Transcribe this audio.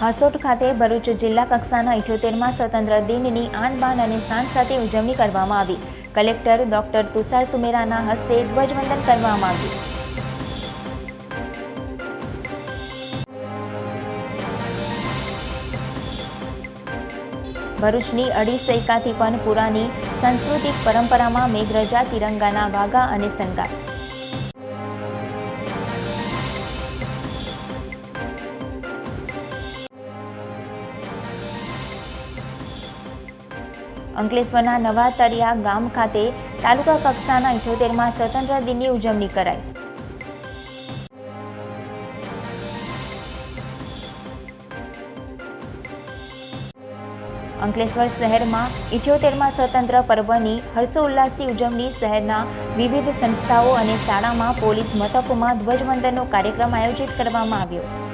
હાસોટ ખાતે ભરૂચ જિલ્લા કક્ષાના ઇઠ્યોતેરમાં સ્વતંત્ર દિનની આન બાન અને શાન સાથે ઉજવણી કરવામાં આવી. કલેક્ટર ડોક્ટર તુષાર સુમેરાના હસ્તે ધ્વજવંદન કરવામાં આવ્યું. ભરૂચની અઢી સૈકાથી પણ પુરાની સાંસ્કૃતિક પરંપરામાં મેઘરજા, તિરંગાના વાઘા અને સંગાર અંકલેશ્વરના નવા તરિયા ગામ ખાતે તાલુકા કક્ષાના ઇઠોતેરમાં સ્વતંત્ર દિનની ઉજવણી કરાઈ. અંકલેશ્વર શહેરમાં ઇઠ્યોતેરમાં સ્વતંત્ર પર્વની હર્ષોલ્લાસથી ઉજવણી શહેરના વિવિધ સંસ્થાઓ અને શાળામાં પોલીસ મથકોમાં ધ્વજવંદનનો કાર્યક્રમ આયોજિત કરવામાં આવ્યો.